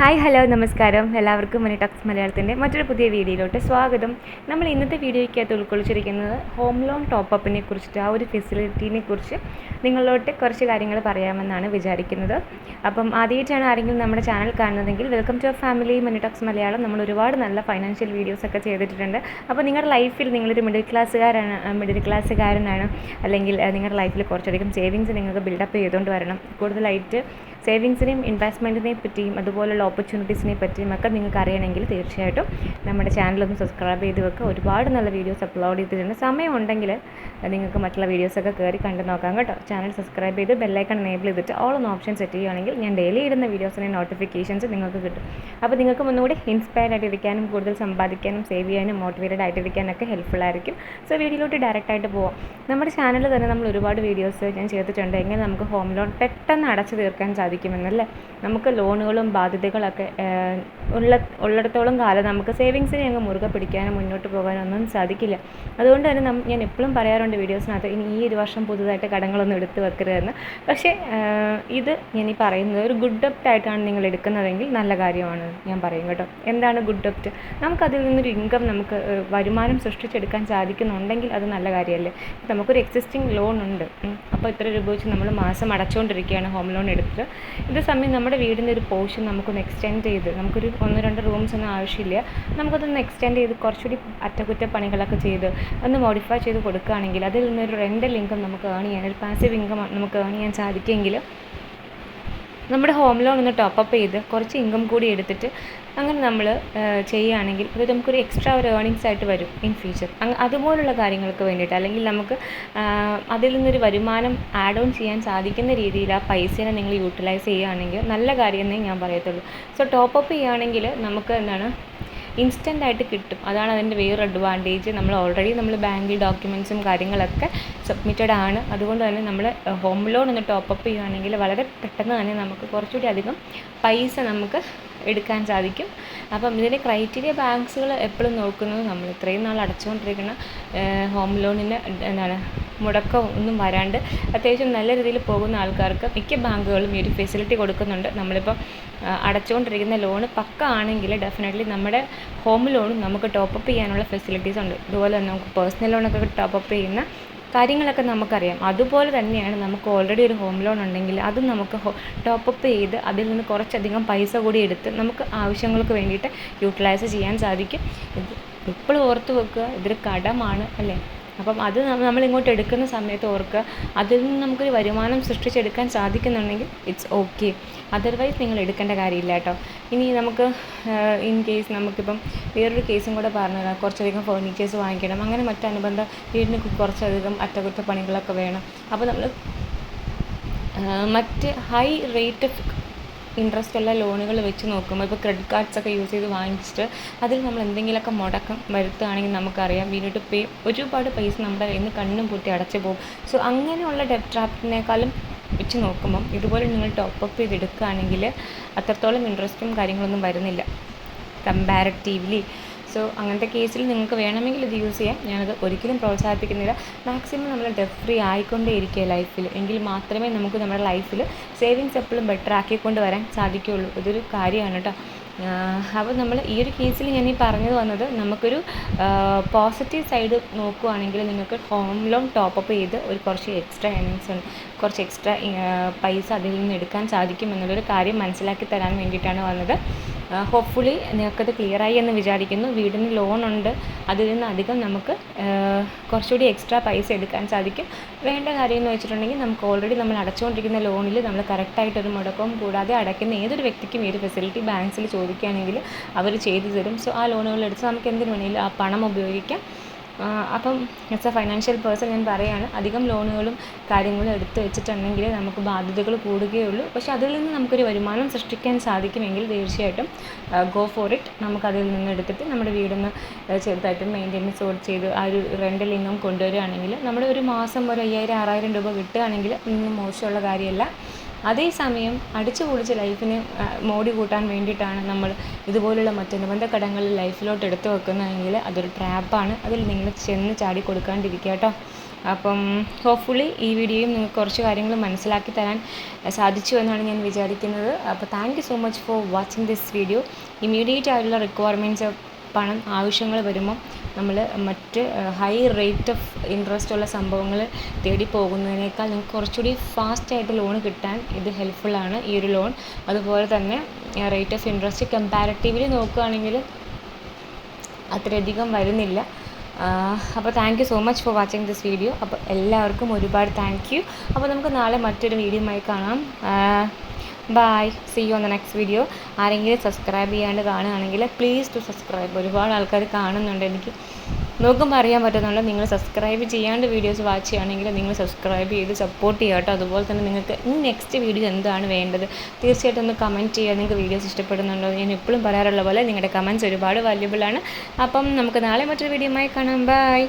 Hi hello നമസ്കാരം. എല്ലാവർക്കും മണി Tux മലയാളത്തിന്റെ മറ്റൊരു പുതിയ വീഡിയോയിലോട്ട് സ്വാഗതം. നമ്മൾ ഇന്നത്തെ വീഡിയോയ്ക്കകത്ത് ഉൾക്കൊള്ളിച്ചിരിക്കുന്നത് ഹോം ലോൺ ടോപ്പപ്പിനെ കുറിച്ചിട്ട് ആ ഒരു ഫെസിലിറ്റീനെ കുറിച്ച് നിങ്ങളോട്ട് കുറച്ച് കാര്യങ്ങൾ പറയാമെന്നാണ് വിചാരിക്കുന്നത്. അപ്പം ആദ്യമായിട്ടാണ് ആരെങ്കിലും നമ്മുടെ ചാനൽ കാണുന്നതെങ്കിൽ welcome to family money talks Malayalam. നമ്മൾ ഒരുപാട് നല്ല ഫൈനാൻഷ്യൽ വീഡിയോസ് ഒക്കെ ചെയ്തിട്ടുണ്ട്. അപ്പോൾ നിങ്ങളുടെ ലൈഫിൽ നിങ്ങളൊരു മിഡിൽ ക്ലാസ്സുകാരാണ് മിഡിൽ ക്ലാസ്സുകാരനാണ് അല്ലെങ്കിൽ നിങ്ങളുടെ ലൈഫിൽ കുറച്ചധികം സേവിങ്സ് നിങ്ങൾക്ക് ബിൽഡപ്പ് ചെയ്തുകൊണ്ട് വരണം. കൂടുതലായിട്ട് സേവിങ്സിനെയും ഇൻവെസ്റ്റ്മെന്റിനെ പറ്റിയും അതുപോലുള്ള ഓപ്പർച്യൂണിറ്റീസിനെ പറ്റിയും ഒക്കെ നിങ്ങൾക്ക് അറിയണമെങ്കിൽ തീർച്ചയായിട്ടും നമ്മുടെ ചാനലൊന്ന് സബ്സ്ക്രൈബ് ചെയ്ത് വെക്കുക ഒരുപാട് നല്ല വീഡിയോസ് അപ്ലോഡ് ചെയ്തിട്ടുണ്ട്. സമയമുണ്ടെങ്കിൽ നിങ്ങൾക്ക് മറ്റുള്ള വീഡിയോസൊക്കെ കയറി കണ്ടു നോക്കാം കേട്ടോ. ചാനൽ സബ്സ്ക്രൈബ് ചെയ്ത് ബെല്ലൈക്കൺ എനേബിൾ ചെയ്തിട്ട് ഓൾ ഒന്ന് ഓപ്ഷൻ സെറ്റ് ചെയ്യുകയാണെങ്കിൽ ഞാൻ ഡെയിലി ഇടുന്ന വീഡിയോസിന്റെ നോട്ടിഫിക്കേഷൻസ് നിങ്ങൾക്ക് കിട്ടും. അപ്പോൾ നിങ്ങൾക്ക് ഒന്നുകൂടി ഇൻസ്പയർ ആയിട്ടിരിക്കാനും കൂടുതൽ സമ്പാദിക്കാനും സേവ് ചെയ്യാനും മോട്ടിവേറ്റഡ് ആയിട്ടിരിക്കാനൊക്കെ ഹെൽപ്ഫുൾ ആയിരിക്കും. സോ വീഡിയോയിലോട്ട് ഡയറക്റ്റ് ആയിട്ട് പോവാം. നമ്മുടെ ചാനലിൽ തന്നെ നമ്മൾ ഒരുപാട് വീഡിയോസ് ഞാൻ ചെയ്തിട്ടുണ്ട്. എങ്ങനെ നമുക്ക് ഹോം ലോൺ പെട്ടെന്ന് അടച്ചു തീർക്കാൻ സാധിക്കുമെന്നല്ലേ? നമുക്ക് ലോണുകളും ബാധ്യതകളൊക്കെ ഉള്ള ഉള്ളിടത്തോളം കാലം നമുക്ക് സേവിങ്സിനെ അങ്ങ് മുറുകെ പിടിക്കാനും മുന്നോട്ട് പോകാനും ഒന്നും സാധിക്കില്ല. അതുകൊണ്ട് തന്നെ ഞാൻ എപ്പോഴും പറയാറുണ്ട് വീഡിയോസിനകത്ത് ഇനി ഈ ഒരു വർഷം പുതുതായിട്ട് കടങ്ങളൊന്നും എടുത്ത് വെക്കരുതെന്ന് പക്ഷേ ഇത് ഞാൻ ഈ പറയുന്നത് ഒരു ഗുഡ് ഡെപ്റ്റ് ആയിട്ടാണ് നിങ്ങൾ എടുക്കുന്നതെങ്കിൽ നല്ല കാര്യമാണ് ഞാൻ പറയും കേട്ടോ. എന്താണ് ഗുഡ് ഡെപ്റ്റ് നമുക്കതിൽ നിന്നൊരു ഇൻകം നമുക്ക് വരുമാനം സൃഷ്ടിച്ചെടുക്കാൻ സാധിക്കുന്നുണ്ടെങ്കിൽ അത് നല്ല കാര്യമല്ലേ? നമുക്കൊരു എക്സിസ്റ്റിംഗ് ലോൺ ഉണ്ട്. അപ്പോൾ ഇത്ര രൂപ വെച്ച് നമ്മൾ മാസം അടച്ചുകൊണ്ടിരിക്കുകയാണ് ഹോം ലോൺ എടുത്തിട്ട് ഇത് സമയം നമ്മുടെ വീടിന്റെ ഒരു പോർഷൻ നമുക്കൊന്ന് എക്സ്റ്റെൻഡ് ചെയ്ത് നമുക്കൊരു ഒന്ന് രണ്ട് റൂംസ് ഒന്നും ആവശ്യമില്ല. നമുക്കതൊന്ന് എക്സ്റ്റെൻഡ് ചെയ്ത് കുറച്ചുകൂടി അറ്റകുറ്റപ്പണികളൊക്കെ ചെയ്ത് ഒന്ന് മോഡിഫൈ ചെയ്ത് കൊടുക്കുകയാണെങ്കിൽ അതിൽ നിന്നൊരു റെന്റൽ ഇൻകം നമുക്ക് ഏൺ ചെയ്യാൻ ഒരു പാസീവ് ഇൻകം നമുക്ക് ഏൺ ചെയ്യാൻ സാധിക്കുമെങ്കിൽ നമ്മുടെ ഹോം ലോൺ ഒന്ന് ടോപ്പപ്പ് ചെയ്ത് കുറച്ച് ഇൻകം കൂടി എടുത്തിട്ട് അങ്ങനെ നമ്മൾ ചെയ്യുകയാണെങ്കിൽ അത് നമുക്കൊരു എക്സ്ട്രാ ഒരു ഏർണിങ്സ് ആയിട്ട് വരും ഇൻ ഫ്യൂച്ചർ അതുപോലുള്ള കാര്യങ്ങൾക്ക് വേണ്ടിയിട്ട്. അല്ലെങ്കിൽ നമുക്ക് അതിൽ നിന്നൊരു വരുമാനം ആഡ് ഓൺ ചെയ്യാൻ സാധിക്കുന്ന രീതിയിൽ ആ പൈസയെ നിങ്ങൾ യൂട്ടിലൈസ് ചെയ്യുകയാണെങ്കിൽ നല്ല കാര്യമെന്നേ ഞാൻ പറയത്തുള്ളൂ. സോ ടോപ്പപ്പ് ചെയ്യുകയാണെങ്കിൽ നമുക്ക് എന്താണ് ഇൻസ്റ്റന്റ് ആയിട്ട് കിട്ടും. അതാണ് അതിന്റെ വേറെ അഡ്വാന്റേജ് നമ്മൾ ഓൾറെഡി നമ്മൾ ബാങ്കിൽ ഡോക്യുമെന്റ്സും കാര്യങ്ങളൊക്കെ സബ്മിറ്റഡ് ആണ്. അതുകൊണ്ട് തന്നെ നമ്മൾ ഹോം ലോൺ ഒന്ന് ടോപ്പപ്പ് ചെയ്യുകയാണെങ്കിൽ വളരെ പെട്ടെന്ന് തന്നെ നമുക്ക് കുറച്ചുകൂടി അധികം പൈസ നമുക്ക് എടുക്കാൻ സാധിക്കും. അപ്പം ഇതിന്റെ ക്രൈറ്റീരിയ ബാങ്ക്സുകൾ എപ്പോഴും നോക്കുന്നത് നമ്മൾ ഇത്രയും നാൾ അടച്ചുകൊണ്ടിരിക്കുന്ന ഹോം ലോണിന് എന്താണ് മുടക്കം ഒന്നും വരാണ്ട് അത്യാവശ്യം നല്ല രീതിയിൽ പോകുന്ന ആൾക്കാർക്ക് മിക്ക ബാങ്കുകളും ഈ ഒരു ഫെസിലിറ്റി കൊടുക്കുന്നുണ്ട്. നമ്മളിപ്പോൾ അടച്ചുകൊണ്ടിരിക്കുന്ന ലോണ് പക്ക ആണെങ്കിൽ ഡെഫിനറ്റ്ലി നമ്മുടെ ഹോം ലോണും നമുക്ക് ടോപ്പപ്പ് ചെയ്യാനുള്ള ഫെസിലിറ്റീസ് ഉണ്ട്. ഇതുപോലെ തന്നെ നമുക്ക് പേഴ്സണൽ ലോണൊക്കെ ടോപ്പപ്പ് ചെയ്യുന്ന കാര്യങ്ങളൊക്കെ നമുക്കറിയാം. അതുപോലെ തന്നെയാണ് നമുക്ക് ഓൾറെഡി ഒരു ഹോം ലോൺ ഉണ്ടെങ്കിൽ അതും നമുക്ക് ടോപ്പപ്പ് ചെയ്ത് അതിൽ നിന്ന് കുറച്ചധികം പൈസ കൂടി എടുത്ത് നമുക്ക് ആവശ്യങ്ങൾക്ക് വേണ്ടിയിട്ട് യൂട്ടിലൈസ് ചെയ്യാൻ സാധിക്കും. ഇത് എപ്പോഴും ഓർത്ത് വെക്കുക ഇതൊരു കടമാണ് അല്ലേ? അപ്പം അത് നമ്മൾ ഇങ്ങോട്ട് എടുക്കുന്ന സമയത്ത് ഓർക്കുക അതിൽ നിന്ന് നമുക്കൊരു വരുമാനം സൃഷ്ടിച്ചെടുക്കാൻ സാധിക്കുന്നുണ്ടെങ്കിൽ ഇറ്റ്സ് ഓക്കെ അതർവൈസ് നിങ്ങൾ എടുക്കേണ്ട കാര്യമില്ല കേട്ടോ. ഇനി നമുക്ക് ഇൻ കേസ് നമുക്കിപ്പം വേറൊരു കേസും കൂടെ പറഞ്ഞുതരാം കുറച്ചധികം ഫേർണിച്ചേഴ്സ് വാങ്ങിക്കണം. അങ്ങനെ മറ്റനുബന്ധ വീടിന് കുറച്ചധികം അറ്റകുറ്റപ്പണികളൊക്കെ വേണം. അപ്പോൾ നമ്മൾ മറ്റ് ഹൈ റേറ്റ് ഓഫ് ഇൻട്രസ്റ്റ് ഉള്ള ലോണുകൾ വെച്ച് നോക്കുമ്പോൾ ഇപ്പോൾ ക്രെഡിറ്റ് കാർഡ്സൊക്കെ യൂസ് ചെയ്ത് വാങ്ങിച്ചിട്ട് അതിൽ നമ്മൾ എന്തെങ്കിലുമൊക്കെ മുടക്കം വരുത്തുകയാണെങ്കിൽ നമുക്കറിയാം. വീണ്ടും പേ ഒരുപാട് പൈസ നമ്മുടെ കയ്യിൽ നിന്ന് കണ്ണും പൂട്ടി അടച്ചു പോകും. സോ അങ്ങനെയുള്ള ഡെറ്റ് ട്രാപ്പിനേക്കാളും വെച്ച് നോക്കുമ്പം ഇതുപോലെ നിങ്ങൾ ടോപ്പ് അപ്പ് ചെയ്തെടുക്കുകയാണെങ്കിൽ അത്രത്തോളം ഇൻട്രസ്റ്റും കാര്യങ്ങളൊന്നും വരുന്നില്ല. കമ്പാരറ്റീവ്ലി സോ അങ്ങനത്തെ കേസിൽ നിങ്ങൾക്ക് വേണമെങ്കിൽ ഇത് യൂസ് ചെയ്യാം. ഞാനത് ഒരിക്കലും പ്രോത്സാഹിപ്പിക്കുന്നില്ല. മാക്സിമം നമ്മൾ ഡെഫ് ഫ്രീ ആയിക്കൊണ്ടേ ഇരിക്കുക ലൈഫിൽ എങ്കിൽ മാത്രമേ നമുക്ക് നമ്മുടെ ലൈഫിൽ സേവിങ്സ് എപ്പോഴും ബെറ്റർ ആക്കിക്കൊണ്ട് വരാൻ സാധിക്കുകയുള്ളൂ. ഇതൊരു കാര്യമാണ് കേട്ടോ. അപ്പോൾ നമ്മൾ ഈ ഒരു കേസിൽ ഞാൻ ഈ പറഞ്ഞത് വന്നത് നമുക്കൊരു പോസിറ്റീവ് സൈഡ് നോക്കുകയാണെങ്കിൽ നിങ്ങൾക്ക് ഹോം ലോൺ ടോപ്പപ്പ് ചെയ്ത് ഒരു കുറച്ച് എക്സ്ട്രാ ഏണിങ്സ് കുറച്ച് എക്സ്ട്രാ പൈസ അതിൽ നിന്ന് എടുക്കാൻ സാധിക്കും എന്നുള്ളൊരു കാര്യം മനസ്സിലാക്കി തരാൻ വേണ്ടിയിട്ടാണ് വന്നത്. ഹോപ്പ്ഫുള്ളി നിങ്ങൾക്കത് ക്ലിയറായി എന്ന് വിചാരിക്കുന്നു. വീടിന് ലോൺ ഉണ്ട്. അതിൽ നിന്ന് അധികം നമുക്ക് കുറച്ചുകൂടി എക്സ്ട്രാ പൈസ എടുക്കാൻ സാധിക്കും. വേണ്ട കാര്യം എന്ന് വെച്ചിട്ടുണ്ടെങ്കിൽ നമുക്ക് ഓൾറെഡി നമ്മൾ അടച്ചുകൊണ്ടിരിക്കുന്ന ലോണിൽ നമ്മൾ കറക്റ്റായിട്ടൊരു മുടക്കവും കൂടാതെ അടയ്ക്കുന്ന ഏതൊരു വ്യക്തിക്കും ഈ ഒരു ഫെസിലിറ്റി ബാങ്ക്സിൽ ചോദിക്കുകയാണെങ്കിൽ അവർ ചെയ്തു തരും. സോ ആ ലോണുകൾ എടുത്ത് നമുക്ക് എന്തിനു വേണമെങ്കിലും ആ പണം ഉപയോഗിക്കാം. അപ്പം ആസ് എ ഫൈനാൻഷ്യൽ പേഴ്സൺ ഞാൻ പറയുകയാണ് അധികം ലോണുകളും കാര്യങ്ങളും എടുത്ത് വെച്ചിട്ടുണ്ടെങ്കിൽ നമുക്ക് ബാധ്യതകൾ കൂടുകയുള്ളൂ. പക്ഷേ അതിൽ നിന്ന് നമുക്കൊരു വരുമാനം സൃഷ്ടിക്കാൻ സാധിക്കുമെങ്കിൽ തീർച്ചയായിട്ടും ഗോ ഫോർ ഇറ്റ് നമുക്കതിൽ നിന്ന് എടുത്തിട്ട് നമ്മുടെ വീടൊന്ന് ചെറുതായിട്ട് മെയിന്റെനൻസ് ചെയ്ത് ആ ഒരു റെന്റൽ ഇൻകം കൊണ്ടുവരികയാണെങ്കിൽ നമ്മുടെ ഒരു മാസം ഒരു അയ്യായിരം ആറായിരം രൂപ കിട്ടുകയാണെങ്കിൽ ഒന്നും മോശമുള്ള കാര്യമല്ല. അതേസമയം അടിച്ചു പൊളിച്ച് ലൈഫിന് മോടി കൂട്ടാൻ വേണ്ടിയിട്ടാണ് നമ്മൾ ഇതുപോലുള്ള മറ്റനുബന്ധ കടങ്ങൾ ലൈഫിലോട്ട് എടുത്തു വെക്കുന്നതെങ്കിൽ അതൊരു ട്രാപ്പാണ്. അതിൽ നിങ്ങൾ ചെന്ന് ചാടി കൊടുക്കാണ്ടിരിക്കുക കേട്ടോ. അപ്പം ഹോപ്പ്ഫുള്ളി ഈ വീഡിയോയും നിങ്ങൾക്ക് കുറച്ച് കാര്യങ്ങൾ മനസ്സിലാക്കി തരാൻ സാധിച്ചു എന്നാണ് ഞാൻ വിചാരിക്കുന്നത്. അപ്പോൾ thank you so much for watching this video immediate ആയിട്ടുള്ള റിക്വയർമെന്റ്സ് പണം ആവശ്യങ്ങൾ വരുമ്പോൾ നമ്മൾ മറ്റ് ഹൈ റേറ്റ് ഓഫ് ഇൻട്രസ്റ്റ് ഉള്ള സംഭവങ്ങൾ തേടി പോകുന്നതിനേക്കാൾ നിങ്ങൾക്ക് കുറച്ചുകൂടി ഫാസ്റ്റായിട്ട് ലോൺ കിട്ടാൻ ഇത് ഹെൽപ്ഫുള്ളാണ് ഈ ഒരു ലോൺ അതുപോലെ തന്നെ റേറ്റ് ഓഫ് ഇൻട്രസ്റ്റ് കമ്പാരിറ്റീവ്ലി നോക്കുകയാണെങ്കിൽ അത്രയധികം വരുന്നില്ല. അപ്പോൾ thank you so much for watching this video അപ്പോൾ എല്ലാവർക്കും ഒരുപാട് താങ്ക് യു അപ്പോൾ നമുക്ക് നാളെ മറ്റൊരു വീഡിയോയുമായി കാണാം. Bye see you on the next video ആരെങ്കിലും സബ്സ്ക്രൈബ് ചെയ്യാണ്ട് കാണുകയാണെങ്കിൽ പ്ലീസ് ടു സബ്സ്ക്രൈബ് ഒരുപാട് ആൾക്കാർ കാണുന്നുണ്ട് എനിക്ക്. നോക്കുമ്പോൾ അറിയാൻ പറ്റുന്നുണ്ട് നിങ്ങൾ സബ്സ്ക്രൈബ് ചെയ്യാണ്ട് വീഡിയോസ് വാച്ച് ചെയ്യുകയാണെങ്കിൽ നിങ്ങൾ സബ്സ്ക്രൈബ് ചെയ്ത് സപ്പോർട്ട് ചെയ്യുക കേട്ടോ. അതുപോലെ തന്നെ നിങ്ങൾക്ക് ഇനി നെക്സ്റ്റ് വീഡിയോ എന്താണ് വേണ്ടത്? തീർച്ചയായിട്ടും ഒന്ന് കമന്റ് ചെയ്യുക. നിങ്ങൾക്ക് വീഡിയോസ് ഇഷ്ടപ്പെടുന്നുണ്ടോ? ഞാൻ എപ്പോഴും പറയാറുള്ള പോലെ നിങ്ങളുടെ കമന്റ്സ് ഒരുപാട് വാല്യുബിളാണ് അപ്പം നമുക്ക് നാളെ മറ്റൊരു വീഡിയോയുമായി കാണാം. ബൈ